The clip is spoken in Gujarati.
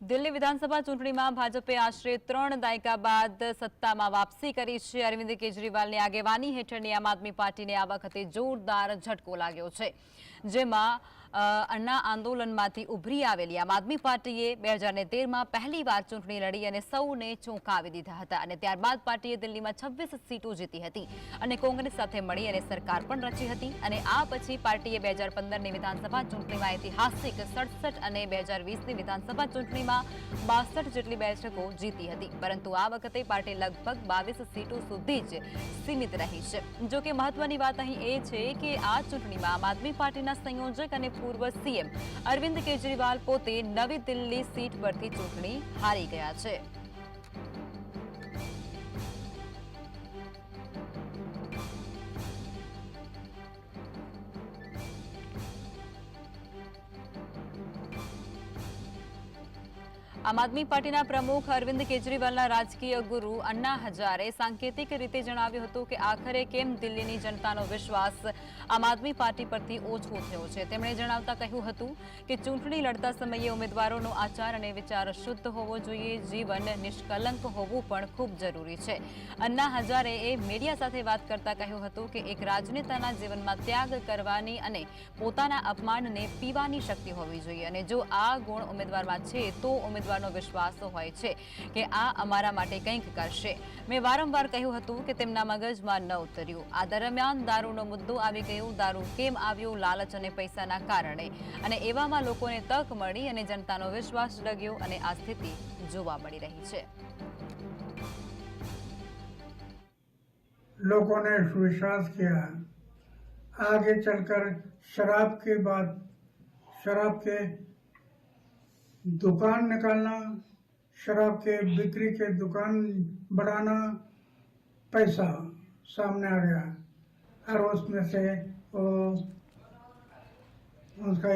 દિલ્હી વિધાનસભા ચૂંટણીમાં ભાજપે આશરે ત્રણ દાયકા બાદ સત્તામાં વાપસી કરી છે. અરવિંદ કેજરીવાલની આગેવાની હેઠળની આમ આદમી પાર્ટીને આ વખતે જોરદાર ઝટકો લાગ્યો છે. જેમાં અન્ના આંદોલનમાંથી ઉભરી આવેલી આમ આદમી પાર્ટીએ બે હજાર તેરમાં પહેલી વાર ચૂંટણી લડી અને સૌને ચોંકાવી દીધા હતા અને ત્યારબાદ પાર્ટીએ દિલ્હીમાં છવ્વીસ સીટો જીતી હતી અને કોંગ્રેસ સાથે મળી અને સરકાર પણ રચી હતી અને આ પછી પાર્ટીએ બે હજાર પંદરની વિધાનસભા ચૂંટણીમાં ઐતિહાસિક સડસઠ અને બે હજાર વીસની વિધાનસભા ચૂંટણીમાં બાસઠ જેટલી બેઠકો જીતી હતી. પરંતુ આ વખતે પાર્ટી લગભગ બાવીસ સીટો સુધી જ સીમિત રહી છે. જો કે મહત્વની વાત અહીં એ છે કે આ ચૂંટણીમાં આમ આદમી પાર્ટીના સંયોજક અને પૂર્વ સીએમ અરવિંદ કેજરીવાલ પોતે નવી દિલ્હી સીટ પરથી ચૂંટણી હારી ગયા છે. આમ આદમી પાર્ટીના પ્રમુખ અરવિંદ કેજરીવાલના રાજકીય ગુરુ અન્ના હજારે સાંકેતિક રીતે જણાવ્યું હતું કે આખરે કેમ દિલ્હીની જનતાનો વિશ્વાસ આમ આદમી પાર્ટી પરથી ઓછો થયો છે. તેમણે જણાવતા કહ્યું હતું કે ચૂંટણી લડતા સમયે ઉમેદવારોનો આચાર અને વિચાર શુદ્ધ હોવો જોઈએ, જીવન નિષ્કલંક હોવું પણ ખૂબ જરૂરી છે. અન્ના હજારે એ મીડિયા સાથે વાત કરતા કહ્યું હતું કે એક રાજનેતાના જીવનમાં ત્યાગ કરવાની અને પોતાના અપમાનને પીવાની શક્તિ હોવી જોઈએ અને જો આ ગુણ ઉમેદવારમાં છે તો ઉમેદવારનો વિશ્વાસ હોય છે કે આ અમારા માટે કંઈક કરશે મેં વારંવાર કહ્યું હતું કે તેમના મગજમાં ન ઉતર્યું આ દરમિયાન દારૂનો મુદ્દો આવી ગયો દારૂ કેમ આવ્યો લાલચ અને પૈસાના કારણે અને એવામાં લોકોને તક મળી અને જનતાનો વિશ્વાસ ડગ્યો અને આ સ્થિતિ જોવા મળી રહી છે लोगों ने विश्वास किया आगे चलकर शराब के बाद शराब के दुकान निकालना, शराब के, बिक्री के दुकान बढ़ाना, पैसा सामने आ गया। और उसमें से वो, उसका